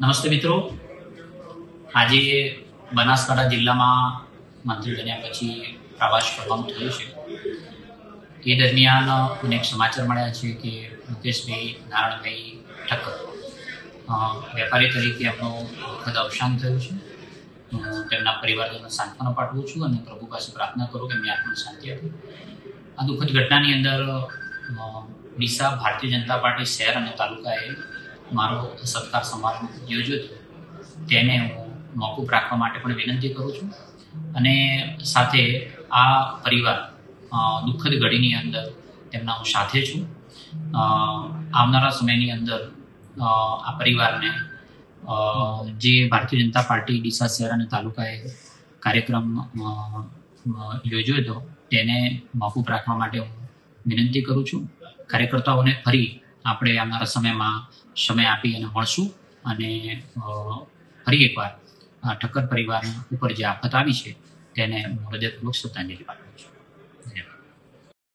નમસ્તે મિત્રો. આજે બનાસકાંઠા જિલ્લામાં મંત્રી બન્યા પછી પ્રવાસ કરવાનું થયું છે. એ દરમિયાન મને એક સમાચાર મળ્યા છે કે મુકેશભાઈ નારાયણભાઈ ઠક્કર વેપારી તરીકે એમનું દુઃખદ અવસાન થયું છે. તેમના પરિવારજનો સાંત્વના પાઠવું છું અને પ્રભુ પાસે પ્રાર્થના કરું કે એમની આત્માને શાંતિ આપે. આ દુઃખદ ઘટનાની અંદર ઓડિશા ભારતીય જનતા પાર્ટી શહેર અને તાલુકાએ મારો સત્કાર સમારંભ યોજ્યો હતો. તેને હું મોકૂફ રાખવા માટે પણ વિનંતી કરું છું. અને સાથે આ પરિવાર દુઃખદ ઘડીની અંદર તેમના હું સાથે છું. આવનારા સમયની અંદર આ પરિવારને જે ભારતીય જનતા પાર્ટી ડીસા શહેર અને તાલુકાએ કાર્યક્રમ યોજ્યો હતો, તેને મોકૂફ રાખવા માટે હું વિનંતી કરું છું. કાર્યકર્તાઓને ફરી આપણે આવનારા સમયમાં સમય આપી અને મળશું. અને ફરી એકવાર ઠક્કર પરિવાર ઉપર જે આફત આવી છે, તેને હું હૃદયપૂર્વક શ્રદ્ધાંજલિ પાઠવું